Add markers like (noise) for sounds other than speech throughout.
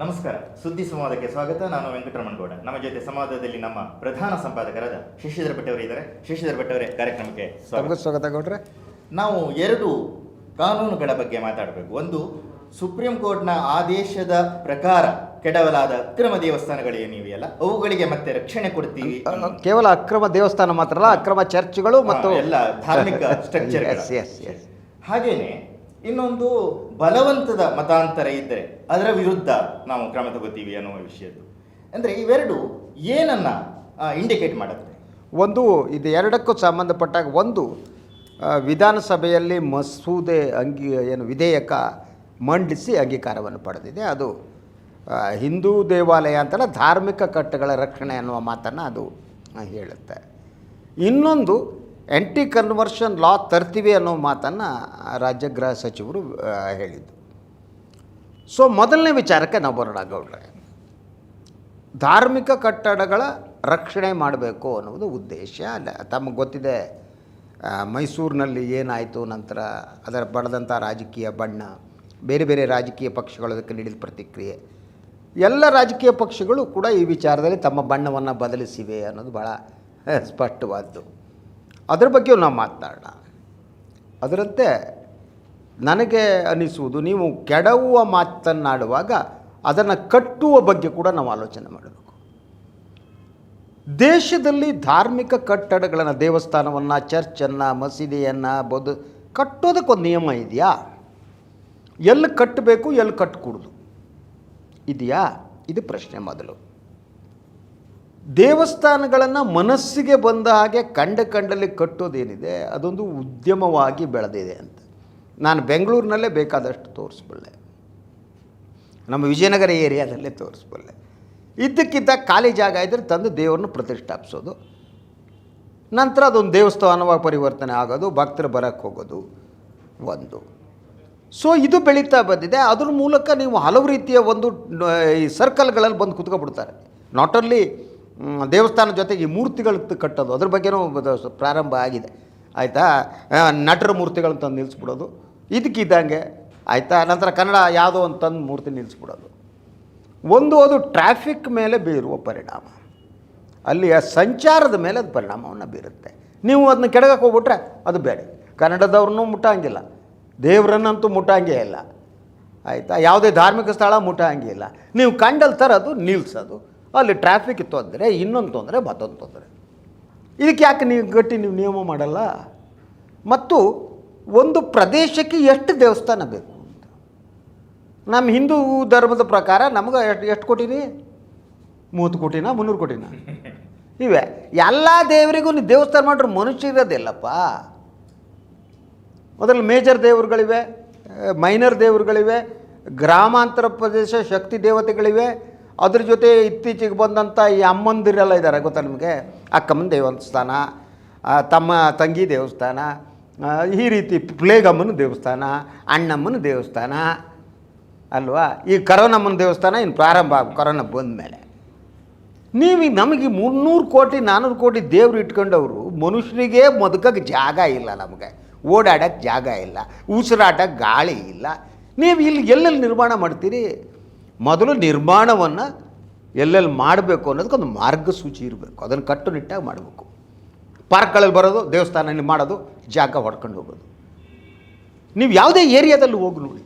ನಮಸ್ಕಾರ. ಸುದ್ದಿ ಸಂವಾದಕ್ಕೆ ಸ್ವಾಗತ. ನಾನು ವೆಂಕಟರಮಣ ಗೌಡ ನಮ್ಮ ಜೊತೆ ಸಂವಾದದಲ್ಲಿ ನಮ್ಮ ಪ್ರಧಾನ ಸಂಪಾದಕರಾದ ಶಶಿಧರ ಭಟ್ ಅವರು ಇದ್ದಾರೆ ಶಶಿಧರ ಭಟ್ ಅವರೇ ಕಾರ್ಯಕ್ರಮಕ್ಕೆ ಸ್ವಾಗತ. ಸ್ವಾಗತ ಗೌಡ್ರೆ. ನಾವು ಎರಡು ಕಾನೂನುಗಳ ಬಗ್ಗೆ ಮಾತಾಡಬೇಕು. ಒಂದು ಸುಪ್ರೀಂ ಕೋರ್ಟ್ನ ಆದೇಶದ ಪ್ರಕಾರ ಕೆಡವಲಾದ ಅಕ್ರಮ ದೇವಸ್ಥಾನಗಳು ಏನಿವೆಯಲ್ಲ ಅವುಗಳಿಗೆ ಮತ್ತೆ ರಕ್ಷಣೆ ಕೊಡ್ತೀವಿ. ಕೇವಲ ಅಕ್ರಮ ದೇವಸ್ಥಾನ ಮಾತ್ರ ಅಲ್ಲ ಅಕ್ರಮ ಚರ್ಚ್ಗಳು ಮತ್ತು ಎಲ್ಲ ಧಾರ್ಮಿಕ (laughs) ಸ್ಟ್ರಕ್ಚರ್. ಹಾಗೇನೆ ಇನ್ನೊಂದು ಬಲವಂತದ ಮತಾಂತರ ಇದ್ದರೆ ಅದರ ವಿರುದ್ಧ ನಾವು ಕ್ರಮ ತಗೋತೀವಿ ಅನ್ನುವ ವಿಷಯದ್ದು. ಅಂದರೆ ಇವೆರಡು ಏನನ್ನು ಇಂಡಿಕೇಟ್ ಮಾಡುತ್ತೆ? ಒಂದು, ಇದು ಎರಡಕ್ಕೂ ಸಂಬಂಧಪಟ್ಟಾಗ ಒಂದು ವಿಧಾನಸಭೆಯಲ್ಲಿ ಮಸೂದೆ ಅಂಗಿ, ಏನು ವಿಧೇಯಕ ಮಂಡಿಸಿ ಅಂಗೀಕಾರವನ್ನು ಪಡೆದಿದೆ. ಅದು ಹಿಂದೂ ದೇವಾಲಯ ಅಂತಲ್ಲ, ಧಾರ್ಮಿಕ ಕಟ್ಟಗಳ ರಕ್ಷಣೆ ಅನ್ನುವ ಮಾತನ್ನು ಅದು ಹೇಳುತ್ತೆ. ಇನ್ನೊಂದು ಆ್ಯಂಟಿ ಕನ್ವರ್ಷನ್ ಲಾ ತರ್ತೀವಿ ಅನ್ನೋ ಮಾತನ್ನು ರಾಜ್ಯ ಗೃಹ ಸಚಿವರು ಹೇಳಿದ್ದು. ಸೊ ಮೊದಲನೇ ವಿಚಾರಕ್ಕೆ ನಾವು ಬರೋಣ ಧಾರ್ಮಿಕ ಕಟ್ಟಡಗಳ ರಕ್ಷಣೆ ಮಾಡಬೇಕು ಅನ್ನೋದು ಉದ್ದೇಶ. ಅಲ್ಲ, ತಮಗೆ ಗೊತ್ತಿದೆ ಮೈಸೂರಿನಲ್ಲಿ ಏನಾಯಿತು, ನಂತರ ಅದರ ಬಡದಂಥ ರಾಜಕೀಯ ಬಣ್ಣ, ಬೇರೆ ಬೇರೆ ರಾಜಕೀಯ ಪಕ್ಷಗಳು ಅದಕ್ಕೆ ನೀಡಿದ ಪ್ರತಿಕ್ರಿಯೆ. ಎಲ್ಲ ರಾಜಕೀಯ ಪಕ್ಷಗಳು ಕೂಡ ಈ ವಿಚಾರದಲ್ಲಿ ತಮ್ಮ ಬಣ್ಣವನ್ನು ಬದಲಿಸಿವೆ ಅನ್ನೋದು ಭಾಳ ಸ್ಪಷ್ಟವಾದ್ದು. ಅದ್ರ ಬಗ್ಗೆಯೂ ನಾವು ಮಾತನಾಡೋಣ. ಅದರಂತೆ ನನಗೆ ಅನಿಸುವುದು ನೀವು ಕೆಡವುವ ಮಾತನ್ನಾಡುವಾಗ ಅದನ್ನು ಕಟ್ಟುವ ಬಗ್ಗೆ ಕೂಡ ನಾವು ಆಲೋಚನೆ ಮಾಡಬೇಕು. ದೇಶದಲ್ಲಿ ಧಾರ್ಮಿಕ ಕಟ್ಟಡಗಳನ್ನು, ದೇವಸ್ಥಾನವನ್ನು, ಚರ್ಚನ್ನು, ಮಸೀದಿಯನ್ನು, ಬದು ಕಟ್ಟೋದಕ್ಕೊಂದು ನಿಯಮ ಇದೆಯಾ? ಎಲ್ಲಿ ಕಟ್ಟಬೇಕು, ಎಲ್ಲಿ ಕಟ್ಟಕೂಡ್ದು ಇದೆಯಾ? ಇದು ಪ್ರಶ್ನೆ ಮೊದಲು. ದೇವಸ್ಥಾನಗಳನ್ನು ಮನಸ್ಸಿಗೆ ಬಂದ ಹಾಗೆ ಕಂಡ ಕಂಡಲ್ಲಿ ಕಟ್ಟೋದೇನಿದೆ, ಅದೊಂದು ಉದ್ಯಮವಾಗಿ ಬೆಳೆದಿದೆ ಅಂತ. ನಾನು ಬೆಂಗಳೂರಿನಲ್ಲೇ ಬೇಕಾದಷ್ಟು ತೋರಿಸ್ಬಲ್ಲೆ. ನಮ್ಮ ವಿಜಯನಗರ ಏರಿಯಾದಲ್ಲೇ ತೋರಿಸ್ಬಲ್ಲೆ. ಇದ್ದಕ್ಕಿದ್ದ ಖಾಲಿ ಜಾಗ ಇದ್ದರೆ ತಂದು ದೇವರನ್ನು ಪ್ರತಿಷ್ಠಾಪಿಸೋದು. ನಂತರ ಅದೊಂದು ದೇವಸ್ಥಾನವಾಗಿ ಪರಿವರ್ತನೆ ಆಗೋದು, ಭಕ್ತರು ಬರೋಕ್ಕೆ ಹೋಗೋದು, ಒಂದು. ಸೊ ಇದು ಬೆಳೀತಾ ಬಂದಿದೆ. ಅದ್ರ ಮೂಲಕ ನೀವು ಹಲವು ರೀತಿಯ ಒಂದು, ಈ ಸರ್ಕಲ್ಗಳಲ್ಲಿ ಬಂದು ಕುತ್ಕೊಬಿಡ್ತಾರೆ ನಾಟ್ ಓನ್ಲಿ ದೇವಸ್ಥಾನ ಜೊತೆಗೆ ಈ ಮೂರ್ತಿಗಳು ಕಟ್ಟೋದು. ಅದ್ರ ಬಗ್ಗೆನೂ ಪ್ರಾರಂಭ ಆಗಿದೆ. ಆಯಿತಾ? ನಟರ ಮೂರ್ತಿಗಳನ್ನ ತಂದು ನಿಲ್ಲಿಸ್ಬಿಡೋದು ಇದಕ್ಕಿದ್ದಂಗೆ ಆಯಿತಾ? ನಂತರ ಕನ್ನಡ ಯಾವುದೋ ಒಂದು ಮೂರ್ತಿ ನಿಲ್ಲಿಸ್ಬಿಡೋದು ಒಂದು ಅದು ಟ್ರಾಫಿಕ್ ಮೇಲೆ ಬೀರುವ ಪರಿಣಾಮ. ಅಲ್ಲಿಯ ಸಂಚಾರದ ಮೇಲೆ ಅದು ಪರಿಣಾಮವನ್ನು ಬೀರುತ್ತೆ. ನೀವು ಅದನ್ನ ಕೆಡಗಕ್ಕೆ ಹೋಗ್ಬಿಟ್ರೆ ಅದು ಬೇಡ. ಕನ್ನಡದವ್ರನ್ನೂ ಮುಟ್ಟಂಗಿಲ್ಲ. ದೇವರನ್ನಂತೂ ಮುಟ್ಟಂಗೇ ಇಲ್ಲ. ಆಯಿತಾ? ಯಾವುದೇ ಧಾರ್ಮಿಕ ಸ್ಥಳ ಮುಟ್ಟಂಗಿಲ್ಲ ನೀವು ಕಂಡಲ್ಲಿ ತರೋದು ನಿಲ್ಲಿಸೋದು ಅಲ್ಲಿ ಟ್ರಾಫಿಕ್ ಇತ್ತು ಅಂದರೆ ಇನ್ನೊಂದು ತೊಂದರೆ, ಮತ್ತೊಂದು ತೊಂದರೆ. ಇದಕ್ಕೆ ಯಾಕೆ ನೀವು ಗಟ್ಟಿ ನೀವು ನಿಯಮ ಮಾಡಲ್ಲ? ಮತ್ತು ಒಂದು ಪ್ರದೇಶಕ್ಕೆ ಎಷ್ಟು ದೇವಸ್ಥಾನ ಬೇಕು ನಮ್ಮ ಹಿಂದೂ ಧರ್ಮದ ಪ್ರಕಾರ ನಮ್ಗೆ ಎಷ್ಟು ಎಷ್ಟು ಕೋಟಿರಿ? ಮೂವತ್ತು ಕೋಟಿನ, ಮುನ್ನೂರು ಕೋಟಿನ? ಇವೆ. ಎಲ್ಲ ದೇವರಿಗೂ ನೀವು ದೇವಸ್ಥಾನ ಮಾಡ್ರೆ ಮನುಷ್ಯ ಇರೋದಿಲ್ಲಪ್ಪ ಮೊದಲು ಮೇಜರ್ ದೇವರುಗಳಿವೆ, ಮೈನರ್ ದೇವರುಗಳಿವೆ, ಗ್ರಾಮಾಂತರ ಪ್ರದೇಶ ಶಕ್ತಿ ದೇವತೆಗಳಿವೆ ಅದ್ರ ಜೊತೆ ಇತ್ತೀಚೆಗೆ ಬಂದಂಥ ಈ ಅಮ್ಮಂದಿರೆಲ್ಲ ಇದ್ದಾರೆ, ಗೊತ್ತಾ ನಿಮಗೆ? ಅಕ್ಕಮ್ಮನ ದೇವಸ್ಥಾನ ತಮ್ಮ ತಂಗಿ ದೇವಸ್ಥಾನ ಈ ರೀತಿ ಪ್ಲೇಗಮ್ಮನ ದೇವಸ್ಥಾನ, ಅಣ್ಣಮ್ಮನ ದೇವಸ್ಥಾನ, ಅಲ್ವಾ? ಈ ಕರೋನಮ್ಮನ ದೇವಸ್ಥಾನ ಇನ್ನು ಪ್ರಾರಂಭ ಆಗ ಬಂದ ಮೇಲೆ ನೀವು ನಮಗೆ ಮುನ್ನೂರು ಕೋಟಿ ನಾನ್ನೂರು ಕೋಟಿ ದೇವ್ರು ಇಟ್ಕೊಂಡವರು ಮನುಷ್ಯನಿಗೆ ಮದುಕಕ್ಕೆ ಜಾಗ ಇಲ್ಲ ನಮಗೆ. ಓಡಾಡೋಕ್ಕೆ ಜಾಗ ಇಲ್ಲ, ಉಸಿರಾಟಕ್ಕೆ ಗಾಳಿ ಇಲ್ಲ. ನೀವು ಇಲ್ಲಿ ಎಲ್ಲೆಲ್ಲಿ ನಿರ್ಮಾಣ ಮಾಡ್ತೀರಿ? ಮೊದಲು ನಿರ್ಮಾಣವನ್ನು ಎಲ್ಲೆಲ್ಲಿ ಮಾಡಬೇಕು ಅನ್ನೋದಕ್ಕೊಂದು ಮಾರ್ಗಸೂಚಿ ಇರಬೇಕು. ಅದನ್ನು ಕಟ್ಟುನಿಟ್ಟಾಗಿ ಮಾಡಬೇಕು. ಪಾರ್ಕ್ಗಳಲ್ಲಿ ಬರೋದು, ದೇವಸ್ಥಾನದಲ್ಲಿ ಮಾಡೋದು, ಜಾಗ ಹೊಡ್ಕೊಂಡು ಹೋಗೋದು. ನೀವು ಯಾವುದೇ ಏರಿಯಾದಲ್ಲಿ ಹೋಗಿ ನೋಡಿ.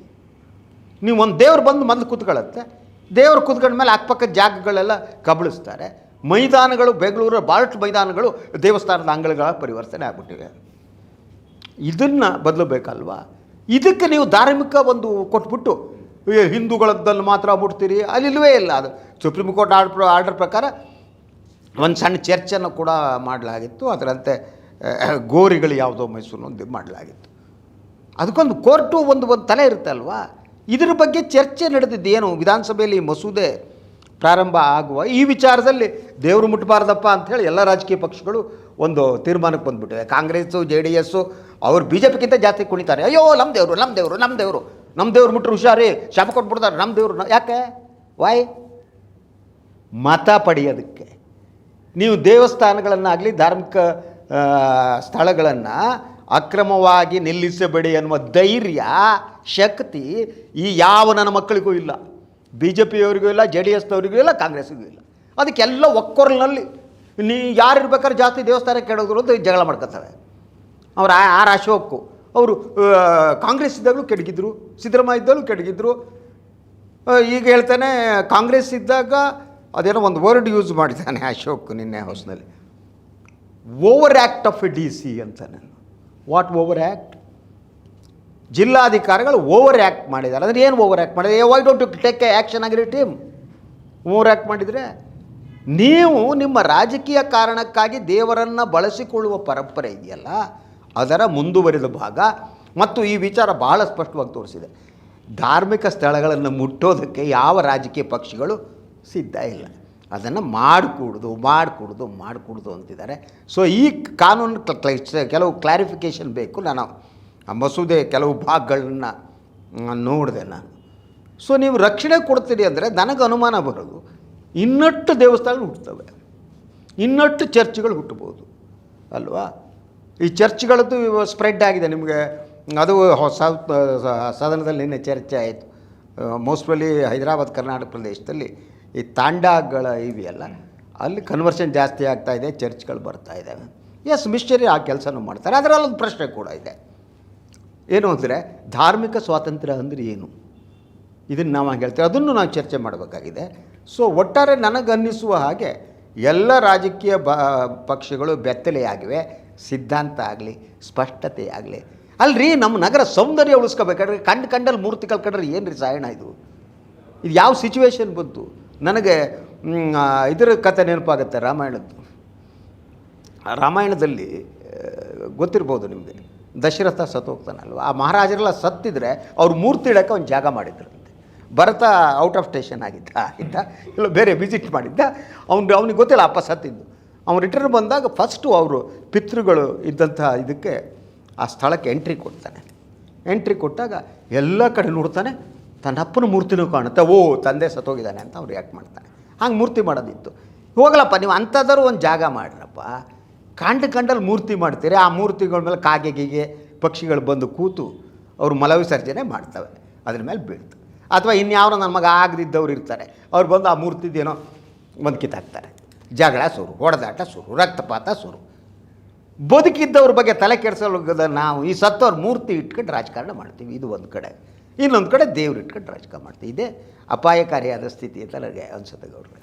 ನೀವು ಒಂದು ದೇವ್ರು ಬಂದು ಮೊದಲು ಕೂತ್ಕೊಳ್ಳುತ್ತೆ. ದೇವ್ರು ಕೂತ್ಕೊಂಡ ಮೇಲೆ ಅಕ್ಕಪಕ್ಕದ ಜಾಗಗಳೆಲ್ಲ ಕಬಳಿಸ್ತಾರೆ. ಮೈದಾನಗಳು, ಬೆಂಗಳೂರ ಭಾಳಷ್ಟು ಮೈದಾನಗಳು ದೇವಸ್ಥಾನದ ಅಂಗಳಗಳ ಪರಿವರ್ತನೆ ಆಗ್ಬಿಟ್ಟಿವೆ. ಇದನ್ನು ಬದಲಬೇಕಲ್ವಾ? ಇದಕ್ಕೆ ನೀವು ಧಾರ್ಮಿಕ ಒಂದು ಕೊಟ್ಬಿಟ್ಟು ಹಿಂದೂಗಳದ್ದಲ್ಲಿ ಮಾತ್ರ ಮುಟ್ತೀರಿ? ಅಲ್ಲಿಲ್ವೇ ಇಲ್ಲ ಅದು. ಸುಪ್ರೀಂ ಕೋರ್ಟ್ ಆರ್ಡ್ರ್ ಆರ್ಡರ್ ಪ್ರಕಾರ ಒಂದು ಸಣ್ಣ ಚರ್ಚನ್ನು ಕೂಡ ಮಾಡಲಾಗಿತ್ತು. ಅದರಂತೆ ಗೋರಿಗಳು ಯಾವುದೋ ಮೈಸೂರಿನೊಂದು ಮಾಡಲಾಗಿತ್ತು. ಅದಕ್ಕೊಂದು ಕೋರ್ಟು ಒಂದು ಒಂದು ತಲೆ ಇರುತ್ತೆ ಅಲ್ವಾ? ಇದ್ರ ಬಗ್ಗೆ ಚರ್ಚೆ ನಡೆದಿದ್ದು ಏನು ವಿಧಾನಸಭೆಯಲ್ಲಿ ಮಸೂದೆ ಪ್ರಾರಂಭ ಆಗುವ ಈ ವಿಚಾರದಲ್ಲಿ ದೇವರು ಮುಟ್ಟಬಾರ್ದಪ್ಪ ಅಂಥೇಳಿ ಎಲ್ಲ ರಾಜಕೀಯ ಪಕ್ಷಗಳು ಒಂದು ತೀರ್ಮಾನಕ್ಕೆ ಬಂದುಬಿಟ್ಟಿವೆ. ಕಾಂಗ್ರೆಸ್ಸು, ಜೆ ಡಿ ಎಸ್ಸು, ಅವರು ಬಿ ಜೆ ಪಿಗಿಂತ ಜಾಸ್ತಿ ಕುಣಿತಾರೆ. ಅಯ್ಯೋ ನಮ್ಮ ದೇವರು ನಮ್ಮ ದೇವರು ನಮ್ಮ ದೇವರು ನಮ್ಮ ದೇವ್ರು ಮುಟ್ರು ಹುಷಾರಿ, ಶಾಪ ಕೊಟ್ಬಿಡ್ತಾರೆ ನಮ್ಮ ದೇವ್ರನ್ನ ಯಾಕೆ? ವಾಯ್ ಮತ ಪಡೆಯೋದಕ್ಕೆ. ನೀವು ದೇವಸ್ಥಾನಗಳನ್ನಾಗಲಿ ಧಾರ್ಮಿಕ ಸ್ಥಳಗಳನ್ನು ಅಕ್ರಮವಾಗಿ ನಿಲ್ಲಿಸಬೇಡಿ ಅನ್ನುವ ಧೈರ್ಯ, ಶಕ್ತಿ ಈ ಯಾವ ನನ್ನ ಮಕ್ಕಳಿಗೂ ಇಲ್ಲ. ಬಿ ಜೆ ಪಿಯವರಿಗೂ ಇಲ್ಲ, ಜೆ ಡಿ ಎಸ್ನವರಿಗೂ ಇಲ್ಲ ಕಾಂಗ್ರೆಸ್ಗೂ ಇಲ್ಲ. ಅದಕ್ಕೆಲ್ಲ ಒಕ್ಕೊರಲಿನಲ್ಲಿ. ನೀ ಯಾರು ಇರ್ಬೇಕಾದ್ರೆ ಜಾಸ್ತಿ ದೇವಸ್ಥಾನಕ್ಕೆ ಕೆಡೋದ್ರು ಅಂತ ಜಗಳ ಮಾಡ್ಕೊತಾರೆ ಅವ್ರು ಆ- ಅಶೋಕು ಅವರು ಕಾಂಗ್ರೆಸ್ ಇದ್ದಾಗಲೂ ಕೆಡಗಿದ್ರು, ಸಿದ್ದರಾಮಯ್ಯ ಇದ್ದಾಗಲೂ ಕೆಡಗಿದ್ರು. ಈಗ ಹೇಳ್ತಾನೆ, ಕಾಂಗ್ರೆಸ್ ಇದ್ದಾಗ ಅದೇನೋ ಒಂದು ವರ್ಡ್ ಯೂಸ್ ಮಾಡಿದ್ದಾನೆ ಅಶೋಕ್ ನಿನ್ನೆ ಹೌಸ್ನಲ್ಲಿ over act of A D C ಅಂತಾನೆ. ವಾಟ್ ಓವರ್ ಆ್ಯಕ್ಟ್ ಜಿಲ್ಲಾಧಿಕಾರಿಗಳು ಓವರ್ ಆ್ಯಕ್ಟ್ ಮಾಡಿದ್ದಾರೆ. ಅಂದರೆ ಏನು ಓವರ್ ಆ್ಯಕ್ಟ್ ಮಾಡಿದೆ why don't to take a action ಆಗಿರಿ ಟೀಮ್ ಓವರ್ ಆ್ಯಕ್ಟ್ ಮಾಡಿದರೆ, ನೀವು ನಿಮ್ಮ ರಾಜಕೀಯ ಕಾರಣಕ್ಕಾಗಿ ದೇವರನ್ನು ಬಳಸಿಕೊಳ್ಳುವ ಪರಂಪರೆ ಇದೆಯಲ್ಲ ಅದರ ಮುಂದುವರಿದ ಭಾಗ ಮತ್ತು ಈ ವಿಚಾರ ಬಹಳ ಸ್ಪಷ್ಟವಾಗಿ ತೋರಿಸಿದೆ. ಧಾರ್ಮಿಕ ಸ್ಥಳಗಳನ್ನು ಮುಟ್ಟೋದಕ್ಕೆ ಯಾವ ರಾಜಕೀಯ ಪಕ್ಷಗಳು ಸಿದ್ಧ ಇಲ್ಲ. ಅದನ್ನು ಮಾಡಿಕೊಡ್ದು ಮಾಡಿಕೊಡ್ದು ಮಾಡಿಕೊಡ್ದು ಅಂತಿದ್ದಾರೆ. ಸೊ ಈ ಕಾನೂನು ಕ್ಲ- ಕ್ಲ- ಕೆಲವು ಕ್ಲಾರಿಫಿಕೇಷನ್ ಬೇಕು. ನಾನು ಆ ಮಸೂದೆ ಕೆಲವು ಭಾಗಗಳನ್ನ ನೋಡಿದೆ ನಾನು. ಸೊ ನೀವು ರಕ್ಷಣೆ ಕೊಡ್ತೀರಿ ಅಂದರೆ ನನಗೆ ಅನುಮಾನ ಬರೋದು, ಇನ್ನಷ್ಟು ದೇವಸ್ಥಾನಗಳು ಹುಟ್ಟುತ್ತವೆ. ಇನ್ನಷ್ಟು ಚರ್ಚ್ಗಳು ಹುಟ್ಟಬೋದು ಅಲ್ವಾ? ಈ ಚರ್ಚ್ಗಳದ್ದು ಸ್ಪ್ರೆಡ್ ಆಗಿದೆ. ನಿಮಗೆ ಅದು ಹೊಸ ಸದನದಲ್ಲಿ ನಿನ್ನೆ ಚರ್ಚೆ ಆಯಿತು. ಮೋಸ್ಟ್ಲಿ ಹೈದರಾಬಾದ್, ಕರ್ನಾಟಕ ಪ್ರದೇಶದಲ್ಲಿ ಈ ತಾಂಡಾಗಳ ಇವೆಯಲ್ಲ, ಅಲ್ಲಿ ಕನ್ವರ್ಷನ್ ಜಾಸ್ತಿ ಆಗ್ತಾ ಇದೆ, ಚರ್ಚ್ಗಳು ಬರ್ತಾ ಇದ್ದಾವೆ. ಎಸ್ ಮಿಸ್ಟರಿ ಆ ಕೆಲಸನೂ ಮಾಡ್ತಾರೆ. ಅದರಲ್ಲೊಂದು ಪ್ರಶ್ನೆ ಕೂಡ ಇದೆ. ಏನು ಅಂದರೆ, ಧಾರ್ಮಿಕ ಸ್ವಾತಂತ್ರ್ಯ ಅಂದರೆ ಏನು? ಇದನ್ನು ನಾವು ಹೇಳ್ತೇವೆ. ಅದನ್ನು ನಾವು ಚರ್ಚೆ ಮಾಡಬೇಕಾಗಿದೆ. ಸೊ ಒಟ್ಟಾರೆ ನನಗನ್ನಿಸುವ ಹಾಗೆ ಎಲ್ಲ ರಾಜಕೀಯ ಪಕ್ಷಗಳು ಬೆತ್ತಲೆಯಾಗಿವೆ ಸಿದ್ಧಾಂತ ಆಗಲಿ, ಸ್ಪಷ್ಟತೆ ಆಗಲಿ. ಅಲ್ರಿ, ನಮ್ಮ ನಗರ ಸೌಂದರ್ಯ ಉಳಿಸ್ಕೋಬೇಕಾದ್ರೆ ಕಂಡು ಕಂಡಲ್ಲಿ ಮೂರ್ತಿ ಕಲ್ಕೊಂಡ್ರೆ ಏನು ರೀ ಸಾಯಣ ಇದು? ಇದು ಯಾವ ಸಿಚುವೇಶನ್ ಬಂತು? ನನಗೆ ಇದರ ಕಥೆ ನೆನಪಾಗುತ್ತೆ ರಾಮಾಯಣದ್ದು. ರಾಮಾಯಣದಲ್ಲಿ ಗೊತ್ತಿರ್ಬೋದು ನಿಮಗೆ. ದಶರಥ ಸತ್ತೋಗ್ತಾನಲ್ವ? ಆ ಮಹಾರಾಜರೆಲ್ಲ ಸತ್ತಿದ್ರೆ ಅವ್ರು ಮೂರ್ತಿ ಇಡೋಕ್ಕೆ ಒಂದು ಜಾಗ ಮಾಡಿದ್ರಂತೆ ಭರತ ಔಟ್ ಆಫ್ ಸ್ಟೇಷನ್ ಆಗಿದ್ದ, ಇದ್ದ, ಇಲ್ಲ ಬೇರೆ ವಿಸಿಟ್ ಮಾಡಿದ್ದ. ಅವನು ಅವನಿಗೆ ಗೊತ್ತಿಲ್ಲ, ಅಪ್ಪ ಸತ್ತಿದ್ದು. ಅವ್ನು ರಿಟರ್ನ್ ಬಂದಾಗ ಫಸ್ಟು ಅವರು ಪಿತೃಗಳು ಇದ್ದಂಥ ಇದಕ್ಕೆ ಆ ಸ್ಥಳಕ್ಕೆ ಎಂಟ್ರಿ ಕೊಡ್ತಾನೆ. ಎಂಟ್ರಿ ಕೊಟ್ಟಾಗ ಎಲ್ಲ ಕಡೆ ನೋಡ್ತಾನೆ, ತನ್ನ ಅಪ್ಪನ ಮೂರ್ತಿನೂ ಕಾಣುತ್ತೆ. ಓ, ತಂದೆ ಸತ್ತೋಗಿದ್ದಾನೆ ಅಂತ ಅವ್ರು ಯಾಕೆ ಮಾಡ್ತಾನೆ. ಹಂಗೆ ಮೂರ್ತಿ ಮಾಡೋದಿತ್ತು. ಹೋಗಲಪ್ಪ ನೀವು ಅಂಥದ್ದರೂ ಒಂದು ಜಾಗ ಮಾಡ್ರಪ್ಪ. ಕಂಡು ಕಂಡಲ್ಲಿ ಮೂರ್ತಿ ಮಾಡ್ತೀರಿ, ಆ ಮೂರ್ತಿಗಳ ಮೇಲೆ ಕಾಗೆ ಗೀಗೆ ಪಕ್ಷಿಗಳು ಬಂದು ಕೂತು ಅವರು ಮಲವಿಸರ್ಜನೆ ಮಾಡ್ತವೆ. ಅದ್ರ ಮೇಲೆ ಬೀಳ್ತು. ಅಥವಾ ಇನ್ಯಾರೋ ನನ್ನ ಮಗ ಆಗದಿದ್ದವ್ರು ಇರ್ತಾರೆ. ಅವ್ರು ಬಂದು ಆ ಮೂರ್ತಿದೇನೋ ಒಂದು ಕಿತ್ತಾಕ್ತಾರೆ. ಜಗಳ ಸುರು ಹೊಡೆದಾಟ ಸುರು ರಕ್ತಪಾತ ಸುರು ಬದುಕಿದ್ದವ್ರ ಬಗ್ಗೆ ತಲೆ ಕೆಡಿಸೋದ ನಾವು ಈ ಸತ್ತವ್ರ ಮೂರ್ತಿ ಇಟ್ಕೊಂಡು ರಾಜಕಾರಣ ಮಾಡ್ತೀವಿ, ಇದು ಒಂದು ಕಡೆ. ಇನ್ನೊಂದು ಕಡೆ ದೇವ್ರು ಇಟ್ಕೊಂಡು ರಾಜಕಾರಣ ಮಾಡ್ತೀವಿ. ಇದೇ ಅಪಾಯಕಾರಿಯಾದ ಸ್ಥಿತಿ ಅಂತ ನನಗೆ ಅನ್ಸುತ್ತೆ ಗೌರವ.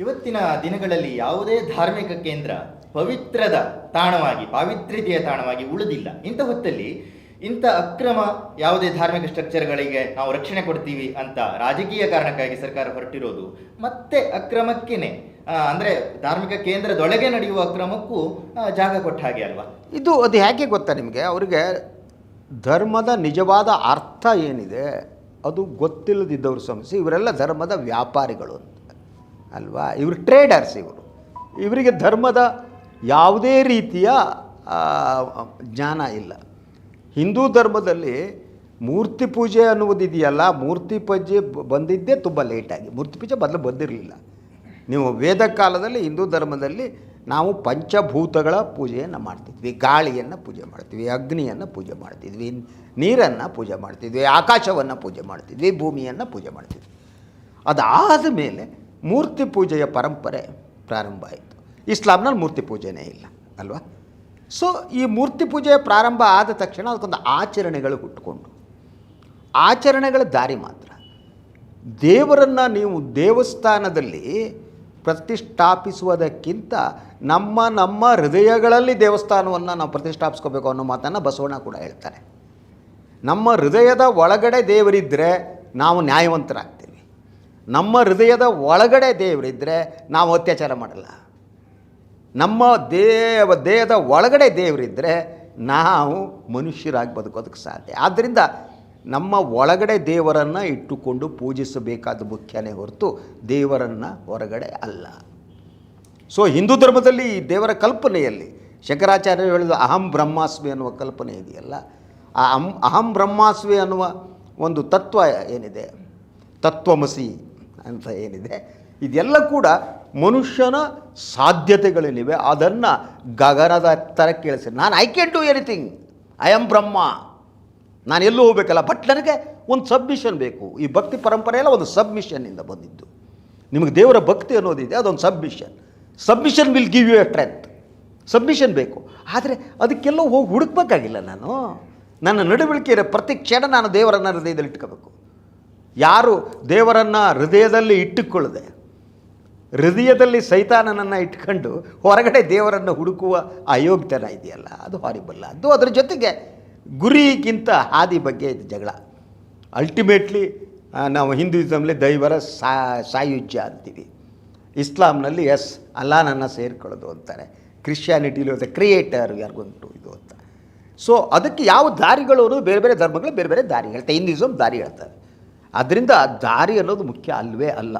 ಇವತ್ತಿನ ದಿನಗಳಲ್ಲಿ ಯಾವುದೇ ಧಾರ್ಮಿಕ ಕೇಂದ್ರ ಪವಿತ್ರದ ತಾಣವಾಗಿ, ಪಾವಿತ್ರ್ಯತೆಯ ತಾಣವಾಗಿ ಉಳಿದಿಲ್ಲ. ಇಂಥ ಹೊತ್ತಲ್ಲಿ ಇಂಥ ಅಕ್ರಮ ಯಾವುದೇ ಧಾರ್ಮಿಕ ಸ್ಟ್ರಕ್ಚರ್ಗಳಿಗೆ ನಾವು ರಕ್ಷಣೆ ಕೊಡ್ತೀವಿ ಅಂತ ರಾಜಕೀಯ ಕಾರಣಕ್ಕಾಗಿ ಸರ್ಕಾರ ಹೊರಟಿರೋದು ಮತ್ತೆ ಅಕ್ರಮಕ್ಕೇನೆ. ಅಂದ್ರೆ ಧಾರ್ಮಿಕ ಕೇಂದ್ರದೊಳಗೆ ನಡೆಯುವ ಕ್ರಮಕ್ಕೂ ಜಾಗ ಕೊಟ್ಟ ಹಾಗೆ ಅಲ್ವಾ? ಇದು ಅದು ಹೇಗೆ ಗೊತ್ತಾ ನಿಮಗೆ? ಅವರಿಗೆ ಧರ್ಮದ ನಿಜವಾದ ಅರ್ಥ ಏನಿದೆ ಅದು ಗೊತ್ತಿಲ್ಲದಿದ್ದವ್ರ ಸಮಸ್ಯೆ ಇವರೆಲ್ಲ ಧರ್ಮದ ವ್ಯಾಪಾರಿಗಳು ಅಂತ, ಅಲ್ವಾ? ಇವರು ಟ್ರೇಡರ್ಸ್ ಇವರು. ಇವರಿಗೆ ಧರ್ಮದ ಯಾವುದೇ ರೀತಿಯ ಜ್ಞಾನ ಇಲ್ಲ. ಹಿಂದೂ ಧರ್ಮದಲ್ಲಿ ಮೂರ್ತಿ ಪೂಜೆ ಅನ್ನುವುದಿದೆಯಲ್ಲ ಮೂರ್ತಿ ಪೂಜೆ ಬಂದಿದ್ದೇ ತುಂಬ ಲೇಟಾಗಿ ಮೂರ್ತಿ ಪೂಜೆ ಮೊದಲು ಬಂದಿರಲಿಲ್ಲ. ನೀವು ವೇದ ಕಾಲದಲ್ಲಿ ಹಿಂದೂ ಧರ್ಮದಲ್ಲಿ ನಾವು ಪಂಚಭೂತಗಳ ಪೂಜೆಯನ್ನು ಮಾಡ್ತಿದ್ವಿ. ಗಾಳಿಯನ್ನು ಪೂಜೆ ಮಾಡ್ತೀವಿ ಅಗ್ನಿಯನ್ನು ಪೂಜೆ ಮಾಡ್ತಿದ್ವಿ, ನೀರನ್ನು ಪೂಜೆ ಮಾಡ್ತಿದ್ವಿ, ಆಕಾಶವನ್ನು ಪೂಜೆ ಮಾಡ್ತಿದ್ವಿ, ಭೂಮಿಯನ್ನು ಪೂಜೆ ಮಾಡ್ತಿದ್ವಿ. ಅದಾದ ಮೇಲೆ ಮೂರ್ತಿ ಪೂಜೆಯ ಪರಂಪರೆ ಪ್ರಾರಂಭ ಆಯಿತು. ಇಸ್ಲಾಂನಲ್ಲಿ ಮೂರ್ತಿ ಪೂಜೆನೇ ಇಲ್ಲ, ಅಲ್ವಾ? ಸೊ ಈ ಮೂರ್ತಿ ಪೂಜೆಯ ಪ್ರಾರಂಭ ಆದ ತಕ್ಷಣ ಅದಕ್ಕೊಂದು ಆಚರಣೆಗಳು ಹುಟ್ಟುಕೊಂಡು. ಆಚರಣೆಗಳ ದಾರಿ ಮಾತ್ರ. ದೇವರನ್ನು ನೀವು ದೇವಸ್ಥಾನದಲ್ಲಿ ಪ್ರತಿಷ್ಠಾಪಿಸುವುದಕ್ಕಿಂತ ನಮ್ಮ ನಮ್ಮ ಹೃದಯಗಳಲ್ಲಿ ದೇವಸ್ಥಾನವನ್ನು ನಾವು ಪ್ರತಿಷ್ಠಾಪಿಸ್ಕೋಬೇಕು ಅನ್ನೋ ಮಾತನ್ನು ಬಸವಣ್ಣ ಕೂಡ ಹೇಳ್ತಾರೆ. ನಮ್ಮ ಹೃದಯದ ಒಳಗಡೆ ದೇವರಿದ್ದರೆ ನಾವು ನ್ಯಾಯವಂತರಾಗ್ತೀವಿ. ನಮ್ಮ ಹೃದಯದ ಒಳಗಡೆ ದೇವರಿದ್ದರೆ ನಾವು ಅತ್ಯಾಚಾರ ಮಾಡಲ್ಲ. ನಮ್ಮ ದೇವ, ದೇಹದ ಒಳಗಡೆ ದೇವರಿದ್ದರೆ ನಾವು ಮನುಷ್ಯರಾಗಿ ಬದುಕೋದಕ್ಕೆ ಸಾಧ್ಯ. ಆದ್ದರಿಂದ ನಮ್ಮ ಒಳಗಡೆ ದೇವರನ್ನು ಇಟ್ಟುಕೊಂಡು ಪೂಜಿಸಬೇಕಾದ ಮುಖ್ಯನೇ ಹೊರತು ದೇವರನ್ನು ಹೊರಗಡೆ ಅಲ್ಲ. ಸೊ ಹಿಂದೂ ಧರ್ಮದಲ್ಲಿ ಈ ದೇವರ ಕಲ್ಪನೆಯಲ್ಲಿ ಶಂಕರಾಚಾರ್ಯರು ಹೇಳಿದ ಅಹಂ ಬ್ರಹ್ಮಾಸ್ಮಿ ಅನ್ನುವ ಕಲ್ಪನೆ ಇದೆಯಲ್ಲ? ಆ ಅಹಂ ಅಹಂ ಬ್ರಹ್ಮಾಸ್ಮಿ ಅನ್ನುವ ಒಂದು ತತ್ವ ಏನಿದೆ? ತತ್ವಮಸಿ ಅಂತ ಏನಿದೆ? ಇದೆಲ್ಲ ಕೂಡ ಮನುಷ್ಯನ ಸಾಧ್ಯತೆಗಳೇನಿವೆ. ಅದನ್ನು ಗಗನದ ಎತ್ತರ ಕೇಳಿಸಿ. ನಾನು I can do anything I am Brahma ನಾನು ಎಲ್ಲೂ ಹೋಗಬೇಕಲ್ಲ ಬಟ್ ನನಗೆ ಒಂದು ಸಬ್ಮಿಷನ್ ಬೇಕು. ಈ ಭಕ್ತಿ ಪರಂಪರೆ ಎಲ್ಲ ಒಂದು ಸಬ್ಮಿಷನ್ನಿಂದ ಬಂದಿದ್ದು. ನಿಮಗೆ ದೇವರ ಭಕ್ತಿ ಅನ್ನೋದಿದೆ, ಅದೊಂದು submission submission will give you a strength submission ಬೇಕು. ಆದರೆ ಅದಕ್ಕೆಲ್ಲ ಹೋಗಿ ಹುಡುಕ್ಬೇಕಾಗಿಲ್ಲ ನಾನು. ನನ್ನ ನಡವಳಿಕೆ ಪ್ರತಿ ಕ್ಷಣ ನಾನು ದೇವರನ್ನು ಹೃದಯದಲ್ಲಿ ಇಟ್ಕೋಬೇಕು. ಯಾರು ದೇವರನ್ನು ಹೃದಯದಲ್ಲಿ ಇಟ್ಟುಕೊಳ್ಳದೆ, ಹೃದಯದಲ್ಲಿ ಸೈತಾನನನ್ನು ಇಟ್ಕೊಂಡು ಹೊರಗಡೆ ದೇವರನ್ನು ಹುಡುಕುವ ಅಯೋಗ್ಯತನ ಇದೆಯಲ್ಲ, ಅದು ಹಾರಿಬಲ್ಲ ಅದು ಅದರ ಜೊತೆಗೆ ಗುರಿಗಿಂತ ಹಾದಿ ಬಗ್ಗೆ ಇದು ಜಗಳ. ಅಲ್ಟಿಮೇಟ್ಲಿ ನಾವು ಹಿಂದೂಯಿಸಮ್ಲಿ ದೈವರ ಸಾಯುಜ್ಯ ಅಂತೀವಿ. ಇಸ್ಲಾಂನಲ್ಲಿ ಎಸ್, ಅಲ್ಲಾನನ್ನು ಸೇರ್ಕೊಳ್ಳೋದು ಅಂತಾರೆ. ಕ್ರಿಶ್ಚಿಯಾನಿಟಿಲಿ ಅಂತ ಕ್ರಿಯೇಟರ್ ಯಾರಿಗೊಂಟು ಇದು ಅಂತ. ಸೊ ಅದಕ್ಕೆ ಯಾವ ದಾರಿಗಳು ಅನ್ನೋದು ಬೇರೆ ಬೇರೆ ಧರ್ಮಗಳು ಬೇರೆ ಬೇರೆ ದಾರಿ ಹೇಳ್ತಾರೆ. ಹಿಂದೂಯಿಸಮ್ ದಾರಿ ಹೇಳ್ತಾರೆ. ಅದರಿಂದ ದಾರಿ ಅನ್ನೋದು ಮುಖ್ಯ ಅಲ್ವೇ ಅಲ್ಲ.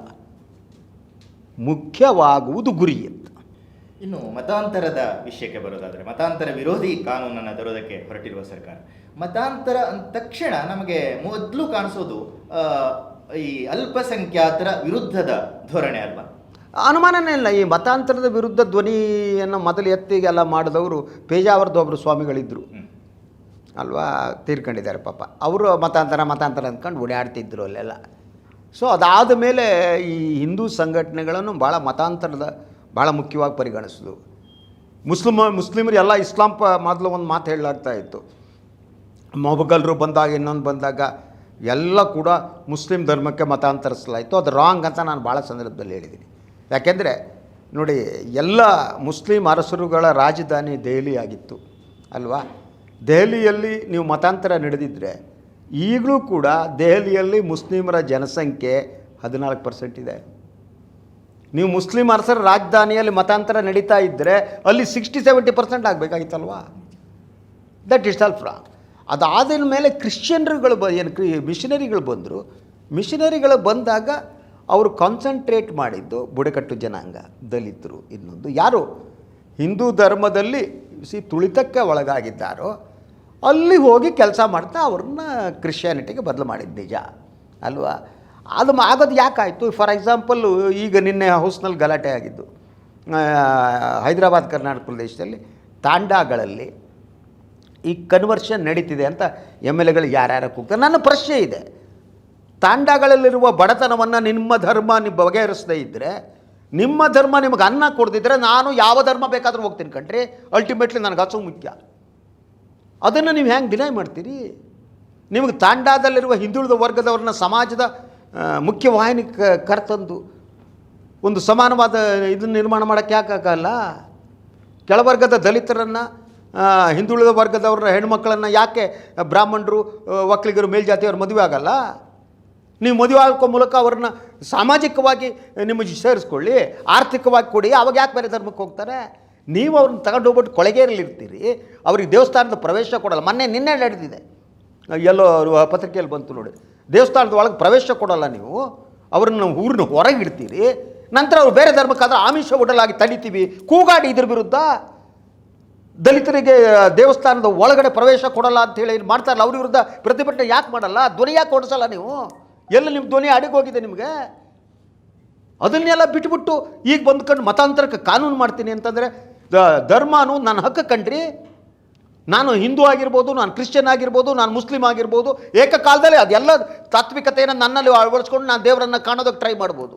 ಮುಖ್ಯವಾಗುವುದು ಗುರಿ ಇನ್ನು ಮತಾಂತರದ ವಿಷಯಕ್ಕೆ ಬರೋದಾದರೆ ಮತಾಂತರ ವಿರೋಧಿ ಕಾನೂನನ್ನು ತರೋದಕ್ಕೆ ಹೊರಟಿರುವ ಸರ್ಕಾರ. ಮತಾಂತರ ಅಂದ ತಕ್ಷಣ ನಮಗೆ ಮೊದಲು ಕಾಣಿಸೋದು ಈ ಅಲ್ಪಸಂಖ್ಯಾತರ ವಿರುದ್ಧದ ಧೋರಣೆ ಅಲ್ವಾ? ಅನುಮಾನನೇ ಇಲ್ಲ. ಈ ಮತಾಂತರದ ವಿರುದ್ಧ ಧ್ವನಿಯನ್ನು ಮೊದಲು ಎತ್ತಿಗೆಲ್ಲ ಮಾಡಿದವರು ಪೇಜಾವರದ ಒಬ್ಬರು ಸ್ವಾಮಿಗಳಿದ್ದರು ಅಲ್ವಾ? ತೀರ್ಕೊಂಡಿದ್ದಾರೆ ಪಾಪ. ಅವರು ಮತಾಂತರ ಮತಾಂತರ ಅಂದ್ಕೊಂಡು ಓಡಾಡ್ತಿದ್ರು ಅಲ್ಲೆಲ್ಲ. ಸೊ ಅದಾದ ಮೇಲೆ ಈ ಹಿಂದೂ ಸಂಘಟನೆಗಳನ್ನು ಭಾಳ ಮತಾಂತರದ ಭಾಳ ಮುಖ್ಯವಾಗಿ ಪರಿಗಣಿಸಿದ್ರು ಮುಸ್ಲಿಮ, ಮುಸ್ಲಿಮರು ಎಲ್ಲ ಇಸ್ಲಾಂ ಪ ಮೊದಲು ಒಂದು ಮಾತು ಹೇಳಲಾಗ್ತಾ ಇತ್ತು. ಮೊಬಗಲ್ರು ಬಂದಾಗ, ಇನ್ನೊಂದು ಬಂದಾಗ ಎಲ್ಲ ಕೂಡ ಮುಸ್ಲಿಂ ಧರ್ಮಕ್ಕೆ ಮತಾಂತರಿಸಲಾಯಿತು. ಅದು ರಾಂಗ್ ಅಂತ ನಾನು ಭಾಳ ಸಂದರ್ಭದಲ್ಲಿ ಹೇಳಿದ್ದೀನಿ. ಯಾಕೆಂದರೆ, ನೋಡಿ, ಎಲ್ಲ ಮುಸ್ಲಿಂ ಅರಸರುಗಳ ರಾಜಧಾನಿ ದೆಹಲಿ ಆಗಿತ್ತು, ಅಲ್ವಾ? ದೆಹಲಿಯಲ್ಲಿ ನೀವು ಮತಾಂತರ ನಡೆದಿದ್ದರೆ ಈಗಲೂ ಕೂಡ ದೆಹಲಿಯಲ್ಲಿ ಮುಸ್ಲಿಮರ ಜನಸಂಖ್ಯೆ ಹದಿನಾಲ್ಕು ಪರ್ಸೆಂಟ್ ಇದೆ. ನೀವು ಮುಸ್ಲಿಂ ಅರಸರ ರಾಜಧಾನಿಯಲ್ಲಿ ಮತಾಂತರ ನಡೀತಾ ಇದ್ದರೆ ಅಲ್ಲಿ ಸಿಕ್ಸ್ಟಿ ಸೆವೆಂಟಿ ಪರ್ಸೆಂಟ್ ಆಗಬೇಕಾಗಿತ್ತಲ್ವಾ? ದಟ್ ಇಸ್ ಆಲ್ ಫ್ರಾ ಅದಾದ ಮೇಲೆ ಕ್ರಿಶ್ಚಿಯನ್ರುಗಳು ಬ, ಏನು, ಕ್ರಿ ಮಿಷನರಿಗಳು ಬಂದರು. ಮಿಷನರಿಗಳು ಬಂದಾಗ ಅವರು ಕಾನ್ಸಂಟ್ರೇಟ್ ಮಾಡಿದ್ದು ಬುಡಕಟ್ಟು ಜನಾಂಗ, ದಲಿತರು ಇನ್ನೊಂದು. ಯಾರು? ಹಿಂದೂ ಧರ್ಮದಲ್ಲಿ ಸಿ ತುಳಿತಕ್ಕೆ ಒಳಗಾಗಿದ್ದಾರೋ, ಅಲ್ಲಿ ಹೋಗಿ ಕೆಲಸ ಮಾಡ್ತಾ ಅವ್ರನ್ನ ಕ್ರಿಶ್ಚಿಯಾನಿಟಿಗೆ ಬದಲು ಮಾಡಿದ್ದು ನಿಜ. ಅಲ್ವಾ? ಅದು ಆಗೋದು ಯಾಕಾಯಿತು? ಫಾರ್ ಎಕ್ಸಾಂಪಲ್ ಈಗ ನಿನ್ನೆ ಹೌಸ್ನಲ್ಲಿ ಗಲಾಟೆ ಆಗಿದ್ದು ಹೈದರಾಬಾದ್ ಕರ್ನಾಟಕ ಪ್ರದೇಶದಲ್ಲಿ ತಾಂಡಾಗಳಲ್ಲಿ ಈ ಕನ್ವರ್ಷನ್ ನಡೀತಿದೆ ಅಂತ ಎಂ ಎಲ್ ಎಗಳು ಯಾರ್ಯಾರ ಕೂಗ್ತಾರೆ. ನನ್ನ ಪ್ರಶ್ನೆ ಇದೆ. ತಾಂಡಾಗಳಲ್ಲಿರುವ ಬಡತನವನ್ನು ನಿಮ್ಮ ಧರ್ಮ ನಿಮ್ಮ ಬಗೆಹರಿಸದೇ ಇದ್ದರೆ ನಿಮ್ಮ ಧರ್ಮ ನಿಮಗೆ ಅನ್ನ ಕೊಡದಿದ್ದರೆ ನಾನು ಯಾವ ಧರ್ಮ ಬೇಕಾದರೂ ಹೋಗ್ತೀನಿ ಕಣ್ರಿ. ಅಲ್ಟಿಮೇಟ್ಲಿ ನನಗೆ ಹಸು ಮುಖ್ಯ. ಅದನ್ನು ನೀವು ಹೆಂಗೆ ಡಿನೈ ಮಾಡ್ತೀರಿ? ನಿಮಗೆ ತಾಂಡಾದಲ್ಲಿರುವ ಹಿಂದುಳಿದ ವರ್ಗದವ್ರನ್ನ ಸಮಾಜದ ಮುಖ್ಯವಾಹಿನಿ ಕ, ಕರ್ತಂದು. ಒಂದು ಸಮಾನವಾದ ಇದನ್ನು ನಿರ್ಮಾಣ ಮಾಡೋಕ್ಕೆ ಯಾಕಾಗಲ್ಲ ಕೆಳವರ್ಗದ ದಲಿತರನ್ನು ಹಿಂದುಳಿದ ವರ್ಗದವರ ಹೆಣ್ಮಕ್ಳನ್ನು ಯಾಕೆ ಬ್ರಾಹ್ಮಣರು ಒಕ್ಕಲಿಗರು, ಮೇಲ್ಜಾತಿಯವರು ಮದುವೆ ಆಗಲ್ಲ? ನೀವು ಮದುವೆ ಆಗೋ ಮೂಲಕ ಅವ್ರನ್ನ ಸಾಮಾಜಿಕವಾಗಿ ನಿಮಗೆ ಸೇರಿಸ್ಕೊಳ್ಳಿ, ಆರ್ಥಿಕವಾಗಿ ಕೊಡಿ, ಅವಾಗ ಯಾಕೆ ಬೇರೆ ಧರ್ಮಕ್ಕೆ ಹೋಗ್ತಾರೆ? ನೀವು ಅವ್ರನ್ನ ತಗೊಂಡು ಹೋಗ್ಬಿಟ್ಟು ಕೊಳಗೇರಲ್ಲಿರ್ತೀರಿ ಅವ್ರಿಗೆ ದೇವಸ್ಥಾನದ ಪ್ರವೇಶ ಕೊಡಲ್ಲ. ಮೊನ್ನೆ ನಿನ್ನೆ ನಡೆದಿದೆ. ಎಲ್ಲೋ ಪತ್ರಿಕೆಯಲ್ಲಿ ಬಂತು ನೋಡಿ. ದೇವಸ್ಥಾನದ ಒಳಗೆ ಪ್ರವೇಶ ಕೊಡೋಲ್ಲ ನೀವು, ಅವ್ರನ್ನ ಊರಿನ ಹೊರಗೆ ಇಡ್ತೀರಿ, ನಂತರ ಅವ್ರು ಬೇರೆ ಧರ್ಮಕ್ಕಾದ್ರೆ ಆಮಿಷ ಒಡಲಾಗಿ ತಡಿತೀವಿ, ಕೂಗಾಡಿ ಇದ್ರ ವಿರುದ್ಧ ದಲಿತರಿಗೆ ದೇವಸ್ಥಾನದ ಒಳಗಡೆ ಪ್ರವೇಶ ಕೊಡಲ್ಲ ಅಂತ ಹೇಳಿ ಮಾಡ್ತಾರಲ್ಲ, ಅವ್ರ ವಿರುದ್ಧ ಪ್ರತಿಭಟನೆ ಯಾಕೆ ಮಾಡಲ್ಲ? ಧ್ವನಿ ಯಾಕೆ ಕೊಡಿಸಲ್ಲ ನೀವು? ಎಲ್ಲ ನಿಮ್ಮ ಧ್ವನಿ ಅಡಿಗೆ ಹೋಗಿದೆ ನಿಮಗೆ? ಅದನ್ನೆಲ್ಲ ಬಿಟ್ಬಿಟ್ಟು ಈಗ ಬಂದ್ಕೊಂಡು ಮತಾಂತರಕ್ಕೆ ಕಾನೂನು ಮಾಡ್ತೀನಿ ಅಂತಂದರೆ, ದ- ಧರ್ಮ ಅನ್ನೋದು ನನ್ನ ಹಕ್ಕು ಕಣ್ರಿ ನಾನು ಹಿಂದೂ ಆಗಿರ್ಬೋದು, ನಾನು ಕ್ರಿಶ್ಚಿಯನ್ ಆಗಿರ್ಬೋದು, ನಾನು ಮುಸ್ಲಿಂ ಆಗಿರ್ಬೋದು, ಏಕಕಾಲದಲ್ಲಿ ಅದೆಲ್ಲ ತಾತ್ವಿಕತೆಯನ್ನು ನನ್ನಲ್ಲಿ ಅಳವಡಿಸ್ಕೊಂಡು ನಾನು ದೇವರನ್ನು ಕಾಣೋದಕ್ಕೆ ಟ್ರೈ ಮಾಡ್ಬೋದು.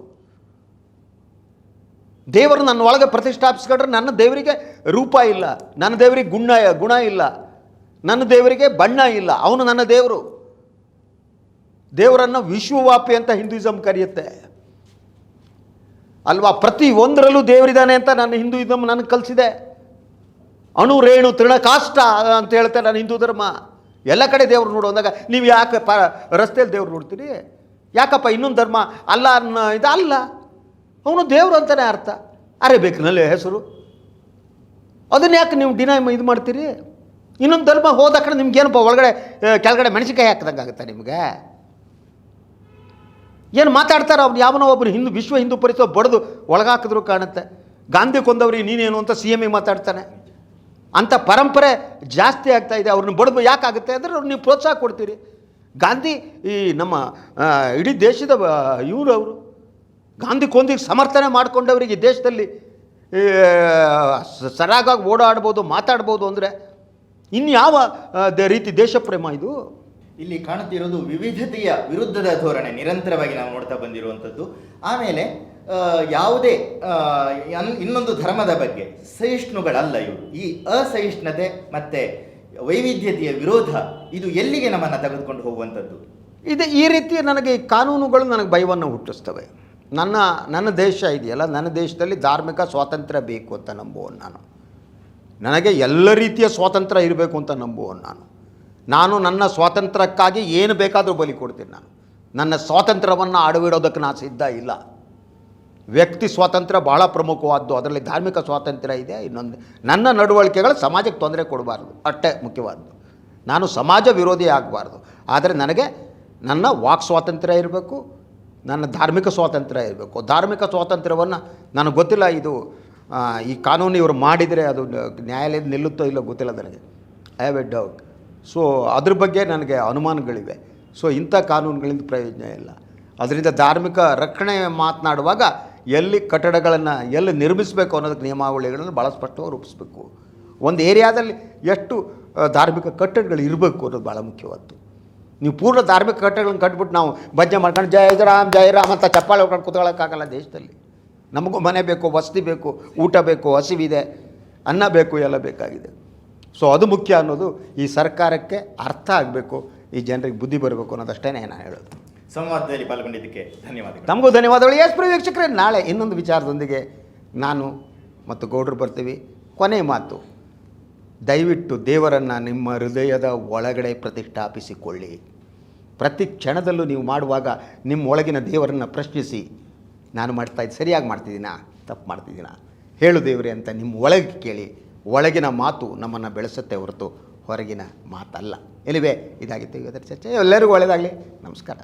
ದೇವರು ನನ್ನ ಒಳಗೆ ಪ್ರತಿಷ್ಠಾಪಿಸ್ಕೊಂಡ್ರೆ ನನ್ನ ದೇವರಿಗೆ ರೂಪ ಇಲ್ಲ, ನನ್ನ ದೇವರಿಗೆ ಗುಣ ಗುಣ ಇಲ್ಲ, ನನ್ನ ದೇವರಿಗೆ ಬಣ್ಣ ಇಲ್ಲ, ಅವನು ನನ್ನ ದೇವರು. ದೇವರನ್ನು ವಿಶ್ವವ್ಯಾಪಿ ಅಂತ ಹಿಂದೂಯಿಸಮ್ ಕರೆಯುತ್ತೆ. ಅಲ್ವಾ? ಪ್ರತಿ ಒಂದರಲ್ಲೂ ದೇವರಿದ್ದಾನೆ ಅಂತ ನನ್ನ ಹಿಂದೂಯಿಸಮ್ ನನಗೆ ಕಲಿಸಿದೆ. ಅಣು, ರೇಣು ತೃಣಕಾಷ್ಟ ಅಂತ ಹೇಳ್ತಾರೆ ನಾನು ಹಿಂದೂ ಧರ್ಮ. ಎಲ್ಲ ಕಡೆ ದೇವ್ರು ನೋಡು ಅಂದಾಗ, ನೀವು ಯಾಕೆ ಪ ರಸ್ತೆಯಲ್ಲಿ ದೇವ್ರು ನೋಡ್ತೀರಿ? ಯಾಕಪ್ಪ ಇನ್ನೊಂದು ಧರ್ಮ ಅಲ್ಲ ಅನ್ನೋ ಇದು ಅಲ್ಲ. ಅವನು ದೇವರು ಅಂತಾನೆ ಅರ್ಥ. ಅರೇಬೇಕಿನಲ್ಲಿ ಹೆಸರು. ಅದನ್ನ ಯಾಕೆ ನೀವು ಡಿನೈ ಇದು ಮಾಡ್ತೀರಿ? ಇನ್ನೊಂದು ಧರ್ಮ ಹೋದ ಕಡೆ ನಿಮ್ಗೇನಪ್ಪ ಒಳಗಡೆ ಕೆಳಗಡೆ ಮೆಣಸಿಕಾಯಿ ಹಾಕ್ದಂಗೆ ಆಗುತ್ತೆ ನಿಮಗೆ? ಏನು ಮಾತಾಡ್ತಾರೆ ಅವ್ನು ಯಾವನೋ ಒಬ್ಬರು ಹಿಂದೂ, ವಿಶ್ವ ಹಿಂದೂ ಪರಿಸರ ಬಡ್ದು ಒಳಗಾಕಿದ್ರು ಕಾಣುತ್ತೆ. ಗಾಂಧಿ ಕೊಂದವ್ರಿಗೆ ನೀನೇನು ಅಂತ ಸಿ ಎಂ ಮಾತಾಡ್ತಾನೆ. ಅಂಥ ಪರಂಪರೆ ಜಾಸ್ತಿ ಆಗ್ತಾ ಇದೆ. ಅವ್ರನ್ನ ಬಡ್ದು ಯಾಕಾಗುತ್ತೆ ಅಂದರೆ ಅವ್ರು ನೀವು ಪ್ರೋತ್ಸಾಹ ಕೊಡ್ತೀರಿ. ಗಾಂಧಿ ಈ ನಮ್ಮ ಇಡೀ ದೇಶದ ಇವರು ಅವರು. ಗಾಂಧಿ ಕೊಂದಿಗೆ ಸಮರ್ಥನೆ ಮಾಡ್ಕೊಂಡವರಿಗೆ ದೇಶದಲ್ಲಿ ಸರಾಗಾಗಿ ಓಡಾಡ್ಬೋದು, ಮಾತಾಡ್ಬೋದು ಅಂದರೆ ಇನ್ಯಾವ ರೀತಿ ದೇಶಪ್ರೇಮ ಇದು? ಇಲ್ಲಿ ಕಾಣುತ್ತಿರೋದು ವಿವಿಧತೆಯ ವಿರುದ್ಧದ ಧೋರಣೆ. ನಿರಂತರವಾಗಿ ನಾವು ನೋಡ್ತಾ ಬಂದಿರುವಂಥದ್ದು. ಆಮೇಲೆ ಯಾವುದೇ ಇನ್ನೊಂದು ಧರ್ಮದ ಬಗ್ಗೆ, ಸಹಿಷ್ಣುಗಳಲ್ಲ ಇವರು. ಈ ಅಸಹಿಷ್ಣುತೆ ಮತ್ತೆ ವೈವಿಧ್ಯತೆಯ ವಿರೋಧ, ಇದು ಎಲ್ಲಿಗೆ ನಮ್ಮನ್ನು ತೆಗೆದುಕೊಂಡು ಹೋಗುವಂಥದ್ದು? ಇದು, ಈ ರೀತಿ ನನಗೆ ಈ ಕಾನೂನುಗಳು ನನಗೆ ಭಯವನ್ನು ಹುಟ್ಟಿಸ್ತವೆ. ನನ್ನ ನನ್ನ ದೇಶ ಇದೆಯಲ್ಲ, ನನ್ನ ದೇಶದಲ್ಲಿ ಧಾರ್ಮಿಕ ಸ್ವಾತಂತ್ರ್ಯ ಬೇಕು ಅಂತ ನಂಬುವನು ನಾನು. ನನಗೆ ಎಲ್ಲ ರೀತಿಯ ಸ್ವಾತಂತ್ರ್ಯ ಇರಬೇಕು ಅಂತ ನಂಬುವನು ನಾನು. ನಾನು ನನ್ನ ಸ್ವಾತಂತ್ರ್ಯಕ್ಕಾಗಿ ಏನು ಬೇಕಾದರೂ ಬಲಿ ಕೊಡ್ತೀನಿ ನಾನು. ನನ್ನ ಸ್ವಾತಂತ್ರ್ಯವನ್ನು ಅಡವಿಡೋದಕ್ಕೆ ನಾನು ಸಿದ್ಧ ಇಲ್ಲ. ವ್ಯಕ್ತಿ ಸ್ವಾತಂತ್ರ್ಯ ಭಾಳ ಪ್ರಮುಖವಾದ್ದು. ಅದರಲ್ಲಿ ಧಾರ್ಮಿಕ ಸ್ವಾತಂತ್ರ್ಯ ಇದೆ. ಇನ್ನೊಂದು, ನನ್ನ ನಡವಳಿಕೆಗಳು ಸಮಾಜಕ್ಕೆ ತೊಂದರೆ ಕೊಡಬಾರ್ದು. ಅಷ್ಟೇ ಮುಖ್ಯವಾದ್ದು. ನಾನು ಸಮಾಜ ವಿರೋಧಿ ಆಗಬಾರ್ದು. ಆದರೆ ನನಗೆ ನನ್ನ ವಾಕ್ ಸ್ವಾತಂತ್ರ್ಯ ಇರಬೇಕು, ನನ್ನ ಧಾರ್ಮಿಕ ಸ್ವಾತಂತ್ರ್ಯ ಇರಬೇಕು. ಧಾರ್ಮಿಕ ಸ್ವಾತಂತ್ರ್ಯವನ್ನು ನನಗೆ ಗೊತ್ತಿಲ್ಲ ಇದು ಈ ಕಾನೂನು ಇವರು ಮಾಡಿದರೆ ಅದು ನ್ಯಾಯಾಲಯದ ನಿಲ್ಲುತ್ತೋ ಇಲ್ಲೋ ಗೊತ್ತಿಲ್ಲ ನನಗೆ. I have a doubt so ಅದ್ರ ಬಗ್ಗೆ ನನಗೆ ಅನುಮಾನಗಳಿವೆ. ಸೊ ಇಂಥ ಕಾನೂನುಗಳಿಂದ ಪ್ರಯೋಜನ ಇಲ್ಲ. ಅದರಿಂದ ಧಾರ್ಮಿಕ ರಕ್ಷಣೆ ಮಾತನಾಡುವಾಗ ಎಲ್ಲಿ ಕಟ್ಟಡಗಳನ್ನು ಎಲ್ಲಿ ನಿರ್ಮಿಸಬೇಕು ಅನ್ನೋದಕ್ಕೆ ನಿಯಮಾವಳಿಗಳನ್ನು ಭಾಳ ಸ್ಪಷ್ಟವಾಗಿ ರೂಪಿಸಬೇಕು. ಒಂದು ಏರಿಯಾದಲ್ಲಿ ಎಷ್ಟು ಧಾರ್ಮಿಕ ಕಟ್ಟಡಗಳು ಇರಬೇಕು ಅನ್ನೋದು ಭಾಳ ಮುಖ್ಯವಾದ್ದು. ನೀವು ಪೂರ್ಣ ಧಾರ್ಮಿಕ ಕಟ್ಟಡಗಳನ್ನು ಕಟ್ಬಿಟ್ಟು ನಾವು ಭಜನೆ ಮಾಡ್ಕೊಂಡು ಜಯ ರಾಮ್ ಜಯ ರಾಮ್ ಅಂತ ಚಪ್ಪಾಳೆ ಹೊಡ್ಕೊಂಡು ಕೂತ್ಕೊಳ್ಳೋಕ್ಕಾಗಲ್ಲ ದೇಶದಲ್ಲಿ. ನಮಗೂ ಮನೆ ಬೇಕು, ವಸತಿ ಬೇಕು, ಊಟ ಬೇಕು, ಹಸಿವಿದೆ, ಅನ್ನ ಬೇಕು, ಎಲ್ಲ ಬೇಕಾಗಿದೆ. ಸೊ ಅದು ಮುಖ್ಯ ಅನ್ನೋದು ಈ ಸರ್ಕಾರಕ್ಕೆ ಅರ್ಥ ಆಗಬೇಕು, ಈ ಜನರಿಗೆ ಬುದ್ಧಿ ಬರಬೇಕು ಅನ್ನೋದಷ್ಟೇ ನಾನು ಹೇಳೋದು. ಸಂವಾದದಲ್ಲಿ ಪಾಲ್ಗೊಂಡಿದ್ದಕ್ಕೆ ಧನ್ಯವಾದಗಳು. ತಮಗೂ ಧನ್ಯವಾದಗಳು. ಎಸ್ ಪ್ರಿಯ ನಾಳೆ ಇನ್ನೊಂದು ವಿಚಾರದೊಂದಿಗೆ ನಾನು ಮತ್ತು ಗೌಡರು ಬರ್ತೀವಿ. ಕೊನೆ ಮಾತು. ದಯವಿಟ್ಟು ದೇವರನ್ನು ನಿಮ್ಮ ಹೃದಯದ ಒಳಗಡೆ ಪ್ರತಿಷ್ಠಾಪಿಸಿಕೊಳ್ಳಿ. ಪ್ರತಿ ಕ್ಷಣದಲ್ಲೂ ನೀವು ಮಾಡುವಾಗ ನಿಮ್ಮ ಒಳಗಿನ ದೇವರನ್ನು ಪ್ರಶ್ನಿಸಿ, ನಾನು ಮಾಡ್ತಾ ಇದ್ದು ಸರಿಯಾಗಿ ಮಾಡ್ತಿದ್ದೀನಾ? ತಪ್ಪು ಮಾಡ್ತಿದ್ದೀನಾ? ಹೇಳು ದೇವರೇ ಅಂತ ನಿಮ್ಮ ಒಳಗೆ ಕೇಳಿ, ಒಳಗಿನ ಮಾತು ನಮ್ಮನ್ನು ಬೆಳೆಸುತ್ತೆ ಹೊರತು ಹೊರಗಿನ ಮಾತಲ್ಲ. ಎಲ್ಲಿವೆ ಇದಾಗಿತ್ತು ಇವತ್ತರ ಚರ್ಚೆ. ಎಲ್ಲರಿಗೂ ಒಳ್ಳೆಯದಾಗಲಿ ನಮಸ್ಕಾರ.